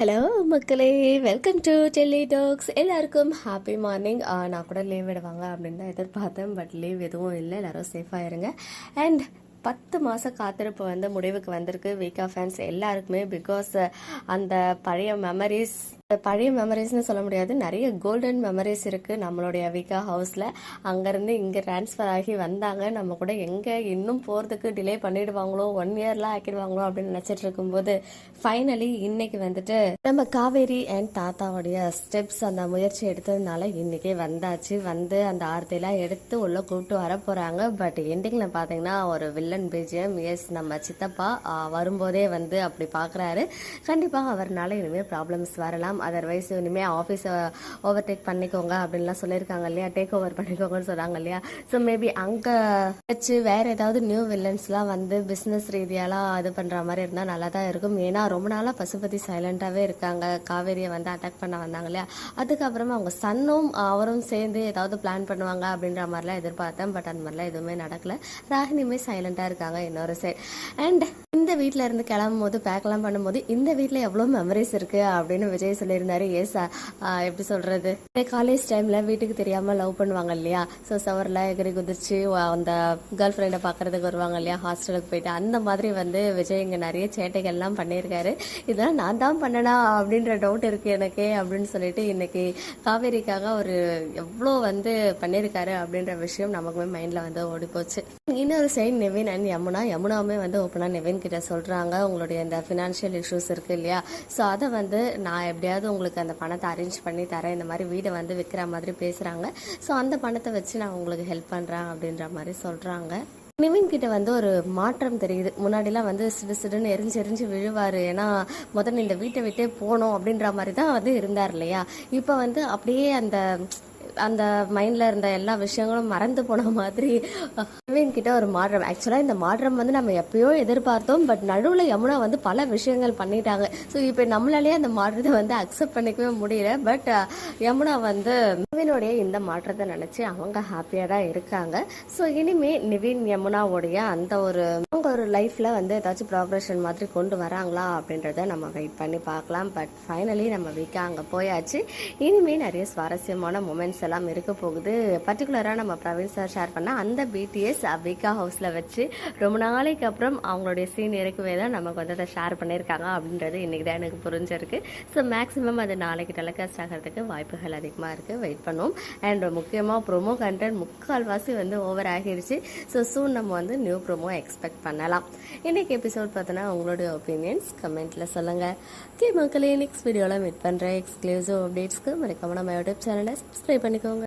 Hello மக்களே. Welcome to Delhi talks எல்லாருக்கும் happy morning நான் கூட லீவ் விடுவாங்க அப்படின்னு தான் எதிர்பார்த்தேன். பட் லீவ் எதுவும் இல்லை. எல்லாரும் சேஃபாக இருங்க. அண்ட் பத்து மாதம் காத்திருப்பு வந்து முடிவுக்கு வந்திருக்கு. வீக்கா ஃபேன்ஸ் எல்லாருக்குமே பிகாஸ் அந்த பழைய மெமரிஸ் பழைய மெமரிஸ்னு சொல்ல முடியாது. நிறைய கோல்டன் மெமரிஸ் இருக்குது நம்மளுடைய விகா ஹவுஸில் அங்கேருந்து இங்கே ட்ரான்ஸ்ஃபர் ஆகி வந்தாங்க. நம்ம கூட எங்கே இன்னும் போகிறதுக்கு டிலே பண்ணிடுவாங்களோ ஒன் இயர்லாம் ஆக்கிடுவாங்களோ அப்படின்னு நினச்சிட்டு இருக்கும்போது ஃபைனலி இன்னைக்கு வந்துட்டு நம்ம காவேரி அண்ட் தாத்தாவுடைய ஸ்டெப்ஸ் அந்த முயற்சி எடுத்ததுனால இன்னைக்கே வந்தாச்சு. வந்து அந்த ஆர்த்திலாம் எடுத்து உள்ள கூப்பிட்டு வர போகிறாங்க பட் எண்டிங்கில் பார்த்தீங்கன்னா ஒரு வில்லன் பிஜிஎம் எஸ் நம்ம சித்தப்பா வரும்போதே வந்து அப்படி பார்க்குறாரு கண்டிப்பாக அவர்னால இனிமேல் ப்ராப்ளம்ஸ் வரலாம். அதர்வைஸ் இனிமேல் ஆஃபீஸை ஓவர்டேக் பண்ணிக்கோங்க அப்படின்லாம் சொல்லியிருக்காங்க இல்லையா? டேக் ஓவர் பண்ணிக்கோங்கன்னு சொன்னாங்க இல்லையா? ஸோ மேபி அங்கே வச்சு வேற ஏதாவது நியூ வில்லன்ஸ்லாம் வந்து பிஸ்னஸ் ரீதியாலாம் இது பண்ணுற மாதிரி இருந்தால் நல்லா தான் இருக்கும். ஏன்னா ரொம்ப நாளாக பசுபதி சைலண்ட்டாகவே இருக்காங்க. காவேரியை வந்து அட்டாக் பண்ண வந்தாங்க இல்லையா? அதுக்கப்புறமா அவங்க சன்னும் அவரும் சேர்ந்து ஏதாவது பிளான் பண்ணுவாங்க அப்படின்ற மாதிரிலாம் எதிர்பார்த்தேன். பட் அந்த மாதிரிலாம் எதுவுமே நடக்கல. ராகினியுமே சைலண்டாக இருக்காங்க இன்னொரு சைட் அண்ட் இந்த வீட்டில் இருந்து கிளம்பும் போது பேக்கெல்லாம் பண்ணும்போது இந்த வீட்டில் எவ்வளோ மெமரிஸ் இருக்கு அப்படின்னு விஜய் சொல்லியிருந்தாரு எஸ் எப்படி சொல்றது? காலேஜ் டைம்ல வீட்டுக்கு தெரியாம லவ் பண்ணுவாங்க இல்லையா? ஸோ சவரில் எகிரி குதிச்சு அந்த கேர்ள் ஃப்ரெண்டை பார்க்குறதுக்கு வருவாங்க இல்லையா? ஹாஸ்டலுக்கு போயிட்டு அந்த மாதிரி வந்து விஜய் இங்கே நிறைய சேட்டைகள்லாம் பண்ணியிருக்காரு. இதெல்லாம் நான் தான் பண்ணனா அப்படின்ற டவுட் இருக்கு எனக்கு அப்படின்னு சொல்லிட்டு இன்னைக்கு காவேரிக்காக ஒரு எவ்வளோ வந்து பண்ணியிருக்காரு அப்படின்ற விஷயம் நமக்குமே மைண்டில் வந்து ஓடி போச்சு. இன்னொரு சைடு நெவின் அண்ட் யமுனா. யமுனாவுமே வந்து ஓப்பனாக நெவின் கிட்ட சொல்கிறாங்க உங்களுடைய இந்த ஃபினான்ஷியல் இஷ்யூஸ் இருக்கு இல்லையா? ஸோ அதை வந்து நான் எப்படியா எப்படியாவது உங்களுக்கு அந்த பணத்தை அரேஞ்ச் பண்ணி தரேன். இந்த மாதிரி வீடை வந்து விற்கிற மாதிரி பேசுகிறாங்க ஸோ அந்த பணத்தை வச்சு நான் உங்களுக்கு ஹெல்ப் பண்ணுறேன் அப்படின்ற மாதிரி சொல்கிறாங்க நிவின் கிட்ட வந்து ஒரு மாற்றம் தெரியுது. முன்னாடிலாம் வந்து சிடு சிடுன்னு எரிஞ்சு எரிஞ்சு விழுவார். ஏன்னா முதல்ல இந்த வீட்டை விட்டே போகணும் அப்படின்ற மாதிரி தான் வந்து இருந்தார் இல்லையா? இப்போ வந்து அப்படியே அந்த அந்த மைண்ட்ல இருந்த எல்லா விஷயங்களும் மறந்து போன மாதிரி நிவின் கிட்ட ஒரு மாற்றம். ஆக்சுவலா இந்த மாற்றம் வந்து நம்ம எப்பயோ எதிர்பார்த்தோம் பட் நடுவுல யமுனா வந்து பல விஷயங்கள் பண்ணிட்டாங்க. ஸோ இப்போ நம்மளாலேயே அந்த மாற்றத்தை வந்து அக்செப்ட் பண்ணிக்கவே முடியல. பட் யமுனா வந்து நிவினுடைய இந்த மாற்றத்தை நினைச்சு அவங்க ஹாப்பியா தான் இருக்காங்க. ஸோ இனிமே நிவின் யமுனாவுடைய அந்த ஒரு அவங்க ஒரு லைஃப்ல வந்து ஏதாச்சும் ப்ராக்ரஷன் மாதிரி கொண்டு வராங்களா அப்படின்றத நம்ம வெயிட் பண்ணி பார்க்கலாம். பட் ஃபைனலி நம்ம வீக்கா அங்கே போயாச்சு. இனிமே நிறைய சுவாரஸ்யமான மூமெண்ட்ஸ் எல்லாம் இருக்க போகுது. பர்டிகுலராக நம்ம பிரவீன் சார் ஷேர் பண்ண அந்த பிடிஎஸ் அபிகா ஹவுஸில் வச்சு ரொம்ப நாளைக்கு அப்புறம் அவங்களுடைய சீன் இருக்கவே தான் நமக்கு வந்து அதை ஷேர் பண்ணியிருக்காங்க அப்படின்றது இன்னைக்கு தான் எனக்கு புரிஞ்சிருக்கு. ஸோ மேக்ஸிமம் அது நாளைக்கு டெலிகாஸ்ட் ஆகிறதுக்கு வாய்ப்புகள் அதிகமாக இருக்குது வெயிட் பண்ணுவோம். அண்ட் முக்கியமாக ப்ரோமோ கண்டென்ட் முக்கால்வாசி வந்து ஓவர் ஆகிடுச்சு ஸோ சூன் நம்ம வந்து நியூ ப்ரோமோ எக்ஸ்பெக்ட் பண்ணலாம். இன்றைக்கி எபிசோட் பார்த்தோன்னா உங்களுடைய ஒப்பீனியன்ஸ் கமெண்ட்டில் சொல்லுங்கள் ஓகே மக்களே நெக்ஸ்ட் வீடியோவில் மீட் பண்ணுறேன் எக்ஸ்க்ளூசிவ் அப்டேட்ஸ்க்கு மறக்காம நம்ம யூடியூப் சேனலை சப்ஸ்கிரைப் பண்ணிக்கோங்க